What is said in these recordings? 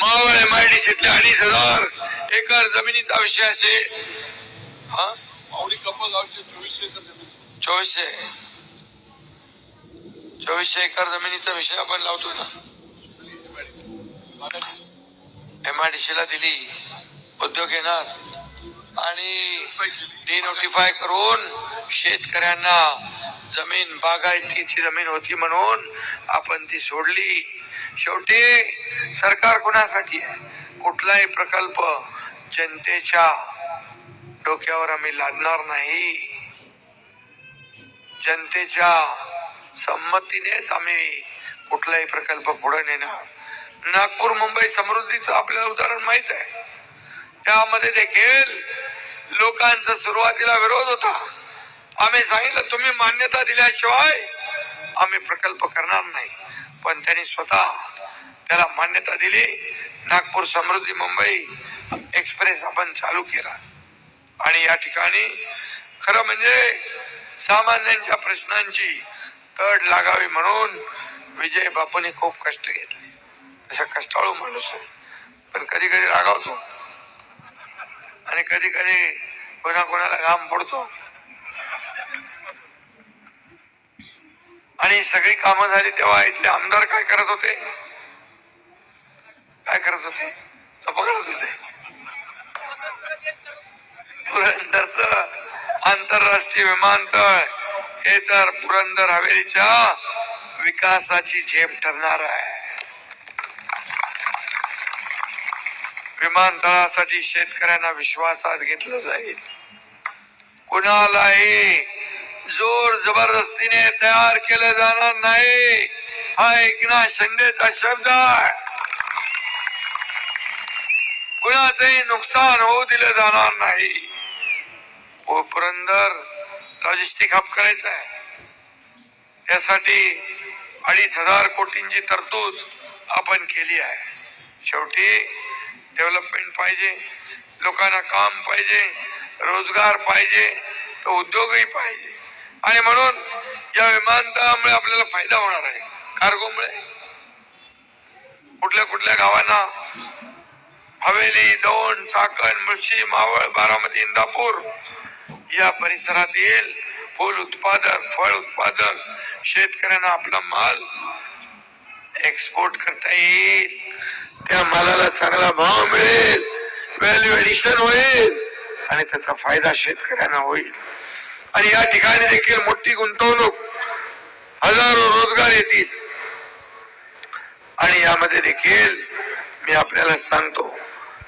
Maval M I D सीतले अडीच हजार एकर जमिनीचा विषय असेल हा? चोवीसशे चोवीसशे. एकर जमिनीचा विषय आपण लावतो ना. एम आय डी सी ला दिली. उद्योग येणार. आणि डिनोटिफाय करून शेतकऱ्यांना जमीन बागायतीची जमीन होती म्हणून आपण ती सोडली. शेवटी सरकार कुणासाठी आहे? कुठलाही प्रकल्प जनतेच्या डोक्यावर आम्ही लादणार नाही. जनतेच्या संमतीनेच आम्ही कुठलाही प्रकल्प पुढे नेणार. नागपूर मुंबई समृद्धीचं आपल्याला उदाहरण माहीत आहे. त्यामध्ये देखील लोकांचा सुरुवातीला विरोध होता. आम्ही सांगितलं तुम्ही मान्यता दिल्याशिवाय आम्ही प्रकल्प करणार नाही. पण त्यांनी स्वतः त्याला मान्यता दिली. नागपूर समृद्धी मुंबई एक्सप्रेस आपण चालू केला. आणि या ठिकाणी खरं म्हणजे सामान्यांच्या प्रश्नांची तड लागावी म्हणून विजय बापूने खूप कष्ट घेतले. तसा कष्टाळू माणूस आहे. पण कधी कधी रागावतो. आणि कधी कधी कोणा कोणाला घाम पडतो आणि सगळी कामं झाली तेव्हा इथले आमदार काय करत होते? करत होते. तर पकडत होते. पुरंदरच आंतरराष्ट्रीय विमानतळ हे तर पुरंदर हवेलीच्या विकासाची झेप ठरणार आहे. विमानतळासाठी शेतकऱ्यांना विश्वासात घेतलं जाईल. कुणालाही जोर जबरदस्तीने तयार केलं जाणार नाही. हा एकनाथ शिंदेचा शब्द आहे. कुणाचंही नुकसान होऊ दिलं जाणार नाही. हो, पुरंदर लॉजिस्टिक हब करायचं आहे. त्यासाठी अडीच हजार कोटींची तरतूद आपण केली आहे. शेवटी डेव्हलपमेंट पाहिजे लोकांना काम पाहिजे रोजगार पाहिजे तर उद्योगही पाहिजे. आणि म्हणून या विमानतळामुळे आपल्याला फायदा होणार आहे कार्गोमुळे कुठल्या कुठल्या गावांना हवेली दौंड चाकण मुळशी मावळ बारामती इंदापूर. या परिसरातील फूल उत्पादक फळ उत्पादक शेतकऱ्यांना आपला माल एक्सपोर्ट करता येईल. त्या मालाला चांगला भाव मिळेल व्हॅल्यू एडिशन होईल आणि त्याचा फायदा शेतकऱ्यांना होईल. आणि या ठिकाणी देखील मोठी गुंतवणूक हजारो रोजगार येतील. आणि यामध्ये देखील मी आपल्याला सांगतो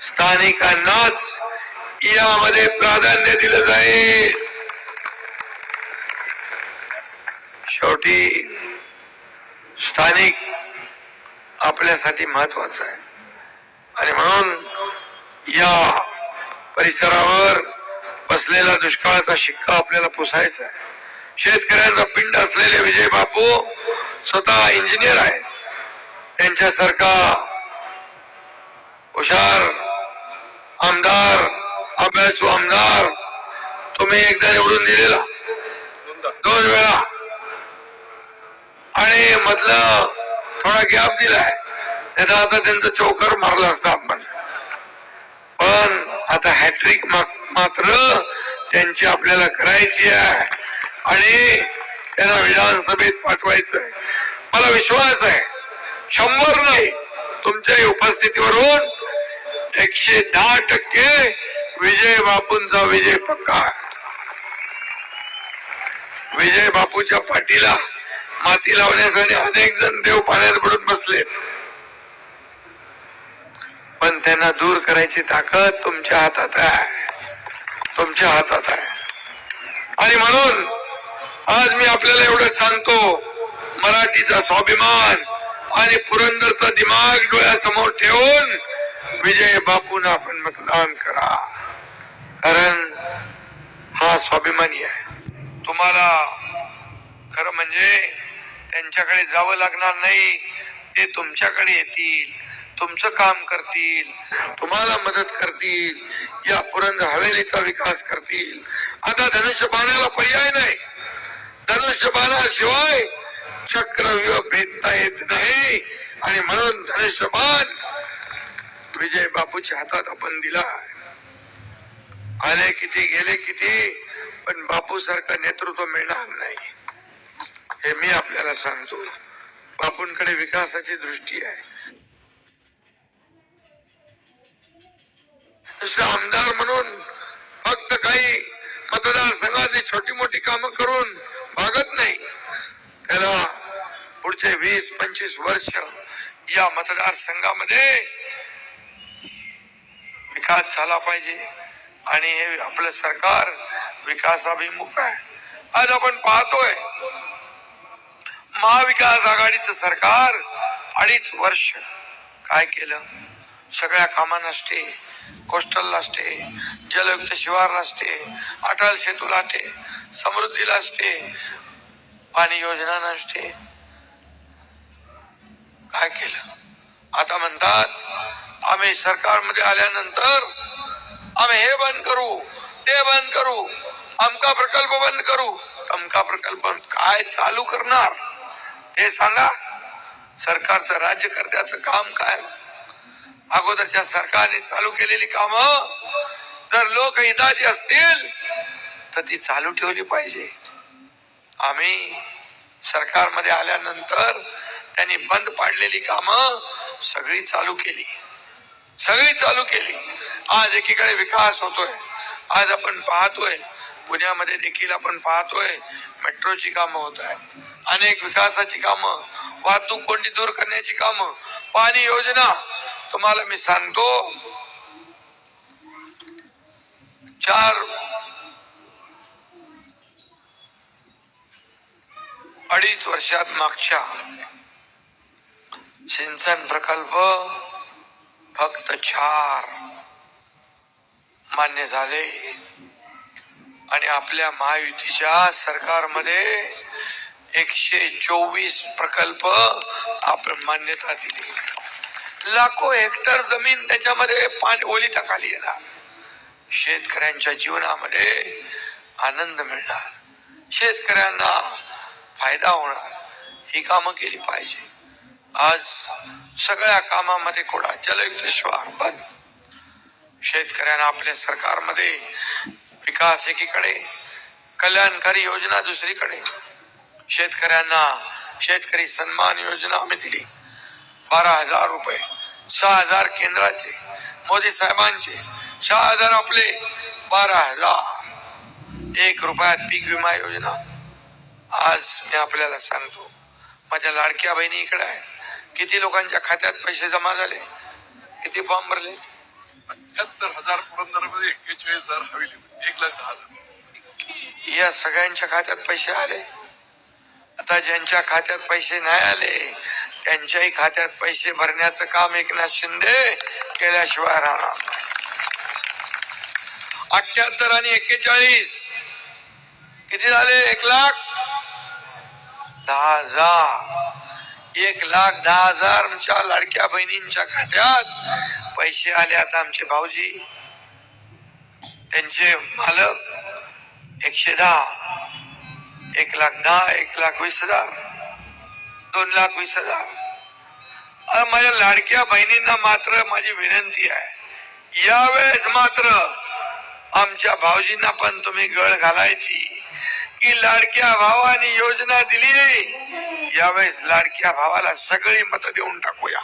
स्थानिकांनाच यामध्ये प्राधान्य दिलं जाईल. शेवटी स्थानिक आपल्यासाठी महत्वाचं आहे. आणि म्हणून या परिसरावर बसलेला दुष्काळाचा शिक्का आपल्याला पुसायचा आहे. शेतकऱ्यांचा पिंड असलेले विजय बापू स्वतः इंजिनियर आहेत. त्यांच्यासारखा हुशार आमदार अभ्यासू आमदार तुम्ही एकदा निवडून दिलेला. दोन वेळा. आणि मधलं थोडा गॅप दिलाय. त्याचा आता त्यांचं चौकर मारलं असता आपण. पण आता हॅट्रिक मात्र त्यांची आपल्याला करायची आहे. आणि त्यांना विधानसभेत पाठवायचं आहे मला विश्वास आहे. शंभर नाही. तुमच्या उपस्थितीवरून एकशे दहा टक्के विजय बापूंचा विजय पक्का. विजय बापूच्या पाठीला माती लावण्यासाठी अनेक जण देव पाण्यात पडून बसले. पण त्यांना दूर करायची ताकद तुमच्या हातात आहे. तुमच्या हातात आहे. आणि म्हणून आज मी आपल्याला एवढं सांगतो मराठीचा स्वाभिमान आणि पुरंदरचा दिमाग डोळ्यासमोर ठेवून विजय बापूंना आपण मतदान करा. कारण हा स्वाभिमानी आहे. तुम्हाला खरं म्हणजे त्यांच्याकडे जावं लागणार नाही ते तुमच्याकडे येतील तुमचं काम करतील तुम्हाला मदत करतील या पुरंदर हवेलीचा विकास करतील. आता धनुष्य बाणाला पर्याय नाही. धनुष्य बाणाशिवाय चक्रव्यूह भेदता येत नाही. आणि म्हणून धनुष्यबाण विजय बापूच्या हातात आपण दिला आले किती गेले किती पण बापू सारखं नेतृत्व मिळणार नाही. हे मी आपल्याला सांगतो. बापूंकडे विकासाची दृष्टी आहे. नुसतं आमदार म्हणून फक्त काही मतदारसंघाची छोटी मोठी कामं करून भागत नाही. त्याला पुढचे वीस पंचवीस वर्ष या मतदारसंघामध्ये विकास झाला पाहिजे. आणि हे आपलं सरकार विकासाभिमुख आहे. आज आपण पाहतोय महाविकास आघाडीचं सरकार अडीच वर्ष काय केलं? सगळ्या कामांना स्टे कोस्टलला स्टे जलयुक्त शिवारला स्टे अटल सेतूला स्टे समृद्धीला स्टे पाणी योजना नसते काय केलं? आता म्हणतात आम्ही सरकारमध्ये आल्यानंतर आम्ही हे बंद करू ते बंद करू अमका प्रकल्प बंद करू. अमका प्रकल्प काय चालू करणार हे सांगा. सरकारचं राज्यकर्त्याचं काम काय? अगोदरच्या सरकारने चालू केलेली काम जर लोकहिताची असतील तर ती चालू ठेवली पाहिजे. आम्ही सरकारमध्ये आल्यानंतर त्यांनी बंद पाडलेली कामं सगळी चालू केली. सगळी चालू केली. आज एकीकडे विकास होतोय. आज आपण पाहतोय. पुण्यामध्ये देखील आपण पाहतोय. मेट्रोची कामं होत आहेत. अनेक विकासाची कामं वाहतूक कोंडी दूर करण्याची कामं पाणी योजना. तुम्हाला मी सांगतो चार अडीच वर्षात मागच्या सिंचन प्रकल्प फक्त चार मान्य झाले. आणि आपल्या महायुतीच्या सरकारमध्ये एकशे चोवीस प्रकल्प आपण मान्यता दिली. लाखो हेक्टर जमीन त्याच्यामध्ये पाणी ओलिताखाली येणार. शेतकऱ्यांच्या जीवनामध्ये आनंद मिळणार. शेतकऱ्यांना फायदा होणार. ही कामं केली पाहिजे. आज सगळ्या कामामध्ये कोडा. जलयुक्त शिवार बंद. शेतकऱ्यांना आपल्या सरकारमध्ये विकास एकीकडे कल्याणकारी योजना दुसरीकडे. शेतकऱ्यांना शेतकरी सन्मान योजना आम्ही दिली. बारा हजार रुपये सहा हजार केंद्राचे मोदी साहेबांचे सहा हजार आपले बारा हजार. एक रुपयात पीक विमा योजना. आज मी आपल्याला सांगतो माझ्या लाडक्या बहिणी इकडे आहे किती लोकांच्या खात्यात पैसे जमा झाले? किती फॉर्म भरले? अठ्याहत्तर हजार पुरंदरमध्ये एक्केचाळीस हजार हवेली. एक लाख दहा हजार. या सगळ्यांच्या खात्यात पैसे आले? आता ज्यांच्या खात्यात पैसे नाही आले त्यांच्याही खात्यात पैसे भरण्याचं काम एकनाथ शिंदे केल्याशिवाय राहणार अठ्याहत्तर आणि एक्केचाळीस. किती झाले? एक लाख दहा हजार. एक लाख दहा हजार आमच्या लाडक्या बहिणींच्या खात्यात. पैसे आले आता आमचे भाऊजी. त्यांचे मालक एकशे दहा एक लाख दहा एक लाख वीस हजार दोन लाख वीस हजार. माझ्या लाडक्या बहिणींना मात्र माझी विनंती आहे. यावेळेस मात्र आमच्या भाऊजींना पण तुम्ही गळ घालायची. की लाडक्या भावाने योजना दिली यावेळेस लाडक्या भावाला सगळी मतं देऊन टाकूया.